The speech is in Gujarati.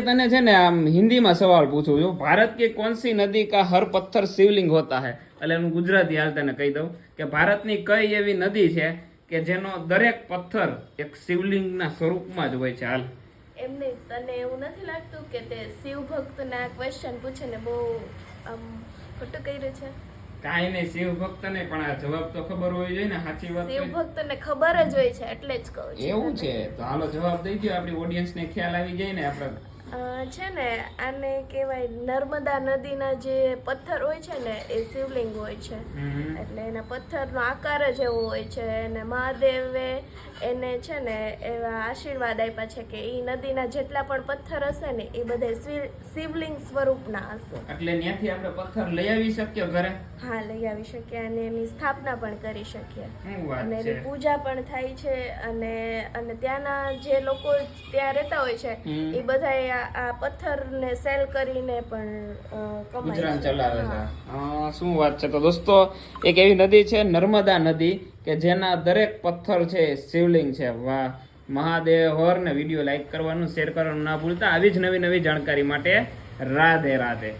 તને છે ને આમ હિન્દીમાં સવાલ પૂછું છું. ભારત કે કોણ સી નદી કા હર પથ્થર શિવલિંગ હોતા હે? એટલે હું ગુજરાતી હાલ તને કહી દઉં કે ભારતની કઈ એવી નદી છે કે જેનો દરેક પથ્થર એક શિવલિંગના સ્વરૂપમાં જ હોય છે હાલ? એમ નહીં તને એવું નથી લાગતું કે તે શિવ ભક્તના ક્વેશ્ચન પૂછે ને બહુ આમ ખોટું કર્યું છે? કાંઈ નહીં શિવ ભક્ત ને પણ આ જવાબ તો ખબર હોય જોઈએ ને સાચી વાત શિવ ભક્ત ને ખબર જ હોય છે એટલે જ કહું એવું છે તો હાલો જવાબ દઈ દો આપણી ઓડિયન્સ ને ખ્યાલ આવી જાય ને આપણે છે ને આને કહેવાય નર્મદા નદીના જે પથ્થર હોય છે ને એ શિવલિંગ હોય છે. એટલે એના પથ્થરનો આકાર જ એવો હોય છે. અને મહાદેવે એને છે ને એવા આશીર્વાદ આપ્યા છે કે એ નદીના જેટલા પણ પથ્થર હશે ને એ બધા શિવલિંગ સ્વરૂપના હશે. એટલે ત્યાંથી આપણે પથ્થર લઈ આવી શકીએ ઘરે? હા લઈ આવી શકીએ અને એની સ્થાપના પણ કરી શકીએ. અને એની પૂજા પણ થાય છે અને અને ત્યાંના જે લોકો ત્યાં રહેતા હોય છે એ બધા આ પથ્થરને સેલ કરીને પણ ગુજરાન ચલાવે છે. શું વાત છે? તો દોસ્તો એક એવી નદી છે નર્મદા નદી કે જેના દરેક પથ્થર છે શિવલિંગ છે. વાહ. મહાદેવ હોર ને વીડિયો લાઈક કરવાનું શેર કરવાનું ના ભૂલતા. આવી જ નવી નવી જાણકારી માટે રાધે રાધે.